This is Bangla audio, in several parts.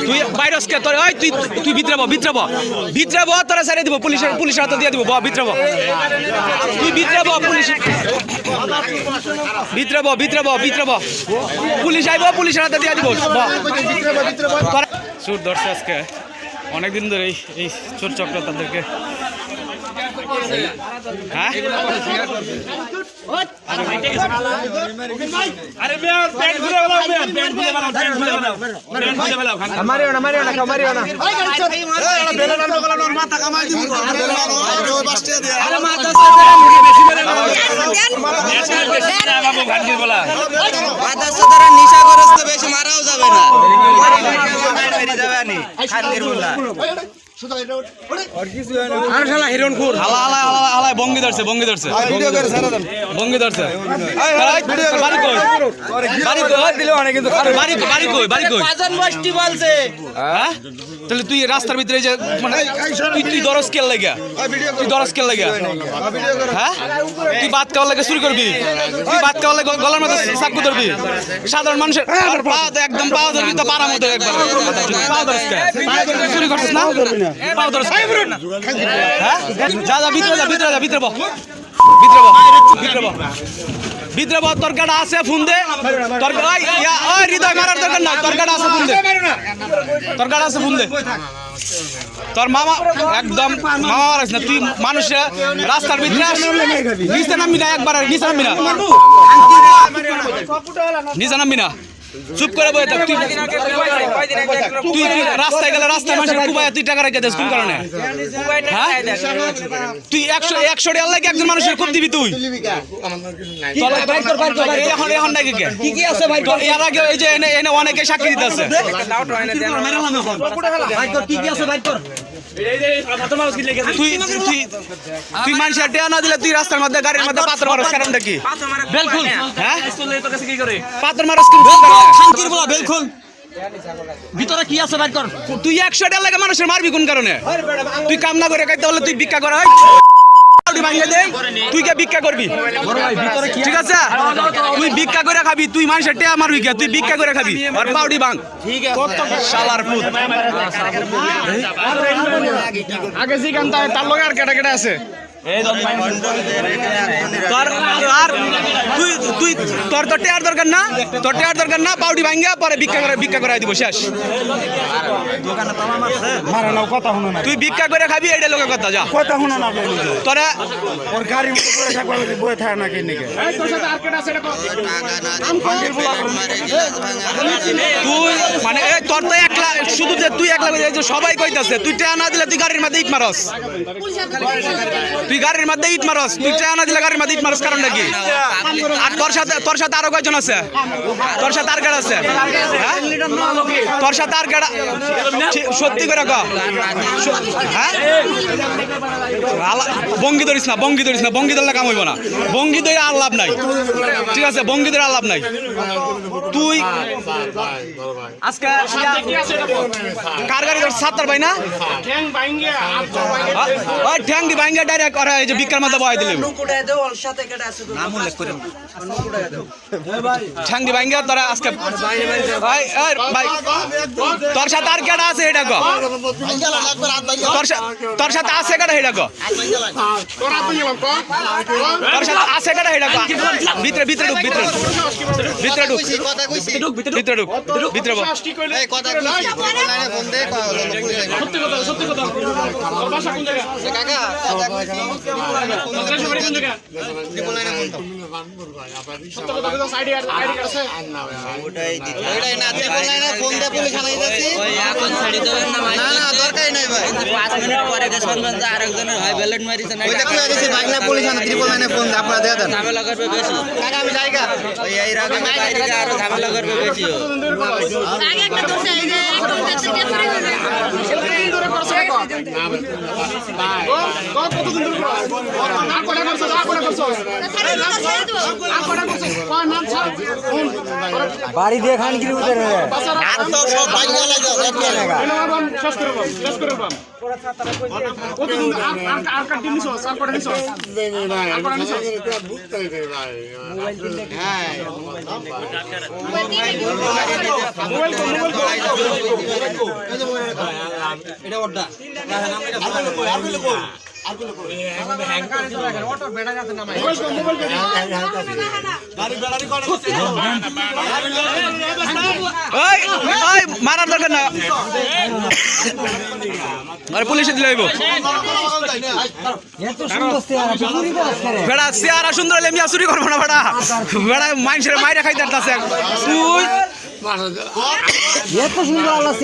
তুই ভাইরাস কে তোর ওই তুই তুই ভিতরে বহ ভিতরে বহ ভিতরে বহ তোরা সাইডে দিব পুলিশের পুলিশের হাতে দিয়ে দিব বহ তুই ভিতরে বহ পুলিশ। ভিতরে বহ ভিতরে বহ ভিতরে ব পুলিশ আইব পুলিশের হাতে দিয়ে দিব। সুর দর্শক ধরছে আজকে অনেকদিন ধরে এই এই চোর চক্র তাদেরকে মারিও না মারিও না মারিও না মাথা সাথে মুখে বেশি মারাও যাবে না। খানকির বলা বঙ্গি ধরছে বঙ্গি ধরছে। বঙ্গি ধরছে। বাড়ি কই? বাড়ি কই? বাড়ি কই বাড়ি কই হ্যাঁ? তাহলে তুই রাস্তার ভিতরে যে মানে তুই তুই দরস কেল লাগা? তুই দরস কেল লাগা? হ্যাঁ? তুই ভাত খাওয়ার লাগে চুরি করবি? তুই ভাত খাওয়ার লাগে গলার মধ্যে চাকু ধরবি? সাধারণ মানুষের পা একদম পা ধরবি তো পাড়ার মতো একবার। পা কে? চুরি করছিস না? পা ধরস হ্যাঁ? যা যা ভিতরে যা ভিতরে যা ভিতরে বহ। বহ ভিতরে বহ তরকাটা আছে ফোন দে তরকা ওই হৃদয় মারার দরকার তরকাটা আছে ফোন দে তরকার আছে ফোন দে তোর মামা একদম মামা মারাস না তুই মানুষে রাস্তার ভিতরে নিচে নামবি না একবার নিচে নামবি না। নিচে নামবি না। চুপ করে বয়ে থাক তুই তুই তুই রাস্তায় গেলে রাস্তায় মানুষের কুবায় তুই টাকা রেখে দিস কোন কারণে? হ্যাঁ? তুই একশো একশো টাকা লাগে একজন মানুষের খুব দিবি তুই। এখন এখন নাকি কে? কি কি আছে ভাই? এর আগে এই যে এনে এনে অনেকে সাক্ষী দিতে আছে এই যে হাতে মাউস কি লেগে তুই তুই তুই মানুষের টেয়া না দিলে তুই রাস্তার মধ্যে গাড়ির মধ্যে পাথর মারস কারণটা কি বেলকুল হ্যাঁ। তোর কাছে কি করে? পাথর মারস কোন কারণে? বলা বেলকুল ভিতরে কি আছে বাইর কর। তুই একশো টাকা লাগে মানুষের মারবি কোন কারণে? তুই কাম না করে খাইতে হলে তুই ভিক্ষা করা ভাঙিয়ে দে তুই কে ভিক্ষা করবি ঠিক আছে তুই ভিক্ষা করে খাবি তুই মানুষের টেয়া মারবি কে তুই ভিক্ষা করে খাবি আর পাউডি ভাঙ শালার পুত আগে জিগান তার লগে আর কেটা কেটা আছে তোর আর তুই তুই তোর তো টেয়ার দরকার না তোর টেয়ার দরকার না পাউডি ভাঙ্গা পরে ভিক্ষা করে ভিক্ষা করে দিব শেষ। তুই ভিক্ষা করে খাবি এইটা লোকের কথা যা। কথা শুনে না তোরা ওর গাড়ির মতো করে থাকবে বয়ে থাকে না কিনে তুই মানে এই তোর তো একলা শুধু যে তুই একলা এই যে সবাই কইতাছে তুই টেয়া না দিলে তুই গাড়ির মধ্যে ইট মারস। তুই গাড়ির মধ্যে ইট মারস তুই টেয়া না দিলে গাড়ির মধ্যে ইট মারস কারণটা কি? আর তোর সাথে তোর সাথে আরও কয়জন আছে? তোর সাথে আর কেডা আছে? হ্যাঁ? তোর সাথে আর কেডা সত্যি করে ক। হ্যাঁ? বঙ্গি ধরিস না বঙ্গি ধরিস না বঙ্গি ধরলে কাম হইব না। বঙ্গি ধরে আর লাভ নাই। ঠিক আছে বঙ্গি ধরে আর লাভ নাই। তুই আজকে কার গাড়ি ধর সাত্তার ভাই না? ঠ্যাং ঠ্যাং দি ভাঙ্গে ডাইরেক্ট করে এই যে বিক্কার মধ্যে বহাই দিলে। ঠ্যাং দি ভাঙ্গে তোরা আজকে ভাই ভাই তোর সাথে আর কেডা আছে এটা গো তোর সা- তোর সাথে আছে কেডা এটা গো তোর সাথে আছে কেডা এটা গো ভিতরে ভিতরে ঢুক ভিতরে ভিতরে ঢুক। কথা কইছি ভিতরে ঢুক ভিতরে বল কি কইলে এই কথা। সত্যি কথা সত্যি কথা। তোর বাসা কোন জায়গা কাকা ঝামেলা করবে বেশি কাকা আমি যাইগা ওই এই রাগে এদিকে আরও ঝামেলা করবে বেশি ও। আগে একটা দোষে এই যে কতদিন ধরে করছ করছ আর কটা কটা আর কটা বাড়ি দিয়ে খানকির উঠে ওই ওই মারার দরকার না। আরে পুলিশে দিলে বেড়া চেহারা সুন্দর হলে মিয়া চুরি করব না বেড়া বেড়া মানুষের মাইরা খাইতে আছে তুই এত সুন্দর আল্লাহ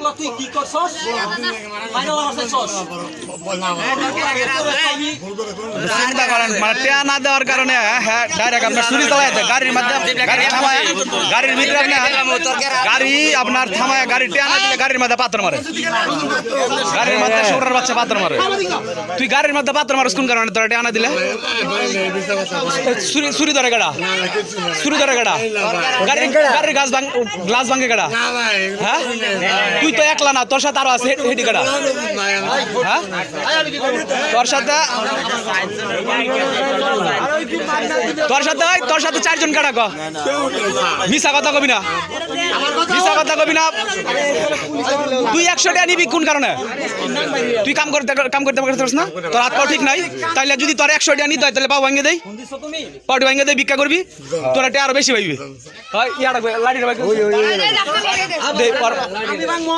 দিছে তুই কি করছস? চিন্তা করেন মানে টেয়া না দেওয়ার কারণে হ্যাঁ ডাইরেক্ট আপনার চুরি চালায়। গাড়ির মধ্যে গাড়ি থামায়, গাড়ির ভিতরে আপনি গাড়ি আপনার থামায়, গাড়ি টেয়া না দিলে গাড়ির মধ্যে পাথর মারে। গাড়ির মধ্যে ছোটার বাচ্চা পাথর মারে। তুই গাড়ির মধ্যে পাথর মারিস কোন কারণে? তোরা টেয়া না দিলে? চুরি চুরি ধরে গাড়া। চুরি ধরে গাড়া। গাড়ির গাছ গ্লাস ভাঙে গাড়া। হ্যাঁ? তো একলা না তোর সাথে আরও আছে হেডি- হেডি হ্যাঁ? তোর সাথে তোর সাথে ওই, তোর সাথে চারজন কাটা ক? মিশা কথা কবি না। মিশা কথা কবি না। তুই একশো টাকা নিবি কোন কারণে? তুই কাম করতে কাম করতে পারছিস না? তোর হাত পাও ঠিক নাই। তাইলে যদি তোর একশো টাকা নিতে হয় তাহলে পাও ভাঙে দেই। পাউটি ভাঙে দেই ভিক্ষা করবি। তোরা টাকা আরও বেশি পাইবি। হয়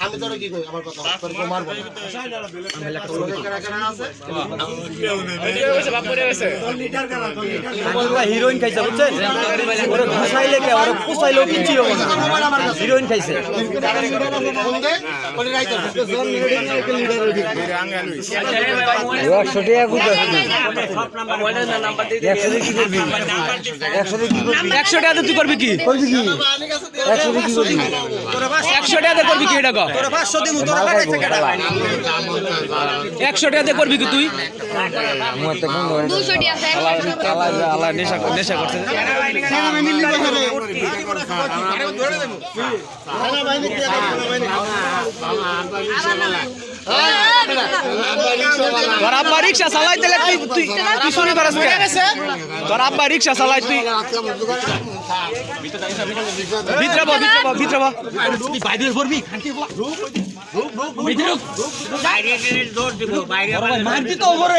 কত বড় কইলে মানে টান মারে হিরোইন খাইছে বুঝছেন? ওরে ঘুষাইলে কে? ওরে পুষাইলেও কিচ্ছু হবে না। হিরোইন খাইছে। একশো টাকা একশো টাকা কি করবি? কি একশো টাকা তুই করবি কি? করবি কি? একশো টাকা কি করবি? একশো টাকা করবি কি এটা কর একশো টাকা করবি। কি তুই নেশা নেশা করছে। তোর আব্বা রিক্সা চালাই তাহলে তুই তুই তুই শুনে পারাস কে তোর আব্বা রিক্সা চালাই তুই ভিতরে বল ভিতরে বল ভিতরে বল বাইরে বাইরে মারতি তো ওপরে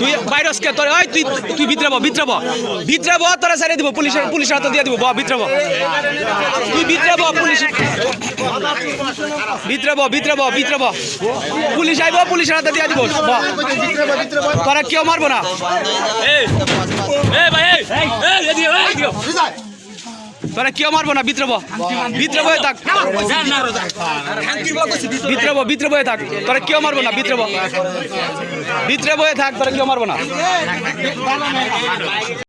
তুই বাইরস কে তোর ওই তুই তুই ভিতরে বল ভিতরে বল ভিতরে বল তোরা ছেড়ে দিব পুলিশের পুলিশের হাতে দিয়ে দিব ব ভিতরে বল তুই ভিতরে বল পুলিশ ভিতরে বল ভিতরে বল ভিতরে বল পুলিশ আইব পুলিশের হাতে দিয়ে দিব। তোরা কেউ মারবো না এই এই ভাই এই এই তোরা কেউ মারবো না ভিতরে বল হয়ে থাক। ভিতরে বল হয়ে থাক। তোরা কেউ মারবো না বল ভিতরে বয়ে থাক তোরা কেউ মারবো না।